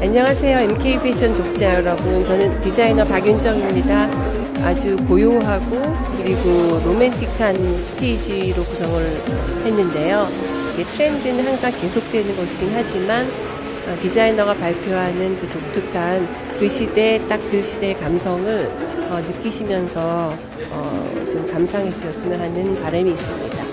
안녕하세요. MK 패션 독자 여러분. 저는 디자이너 박윤정입니다. 아주 고요하고 그리고 로맨틱한 스테이지로 구성을 어, 했는데요. 트렌드는 항상 계속되는 것이긴 하지만 어, 디자이너가 발표하는 그 독특한 그 시대 딱 그 시대의 감성을 어, 느끼시면서 좀 감상해 주셨으면 하는 바람이 있습니다.